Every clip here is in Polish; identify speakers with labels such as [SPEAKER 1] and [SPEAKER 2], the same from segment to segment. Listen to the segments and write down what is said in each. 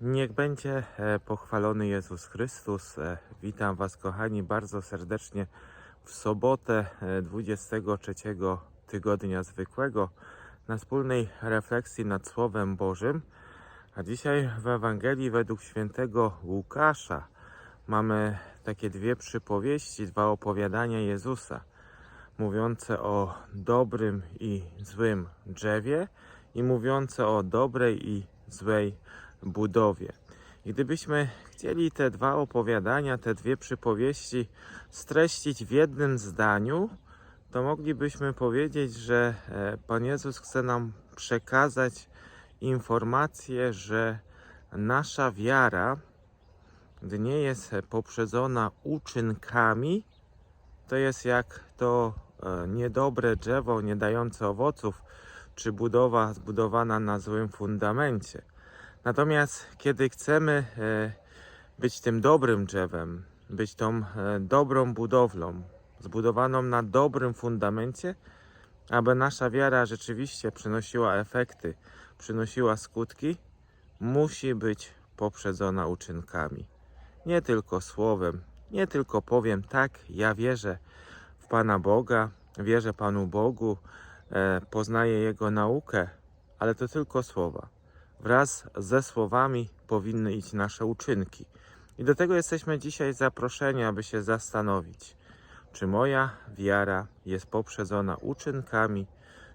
[SPEAKER 1] Niech będzie e, pochwalony Jezus Chrystus. E, Witam Was, kochani, bardzo serdecznie w sobotę e, 23 tygodnia zwykłego na wspólnej refleksji nad Słowem Bożym. A dzisiaj w Ewangelii według świętego Łukasza mamy takie dwie przypowieści, dwa opowiadania Jezusa mówiące o dobrym i złym drzewie i mówiące o dobrej i złej budowie. I gdybyśmy chcieli te dwa opowiadania, te dwie przypowieści streścić w jednym zdaniu, to moglibyśmy powiedzieć, że e, Pan Jezus chce nam przekazać informację, że nasza wiara, nie jest poprzedzona uczynkami, to jest jak to e, niedobre drzewo, nie dające owoców, czy budowa zbudowana na złym fundamencie. Natomiast kiedy chcemy e, być tym dobrym drzewem, być tą e, dobrą budowlą, zbudowaną na dobrym fundamencie, aby nasza wiara rzeczywiście przynosiła efekty, przynosiła skutki, musi być poprzedzona uczynkami. Nie tylko słowem, nie tylko powiem tak, ja wierzę w Pana Boga, wierzę Panu Bogu, e, poznaję Jego naukę, ale to tylko słowa. Wraz ze słowami powinny iść nasze uczynki. I do tego jesteśmy dzisiaj zaproszeni, aby się zastanowić, czy moja wiara jest poprzedzona uczynkami,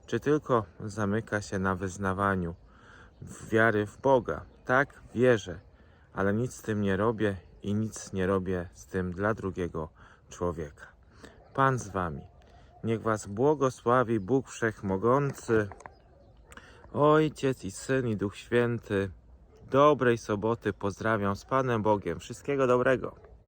[SPEAKER 1] czy tylko zamyka się na wyznawaniu wiary w Boga. Tak, wierzę, ale nic z tym nie robię i nic nie robię z tym dla drugiego człowieka. Pan z Wami. Niech Was błogosławi Bóg Wszechmogący, Ojciec i Syn i Duch Święty. Dobrej soboty pozdrawiam z Panem Bogiem. Wszystkiego dobrego.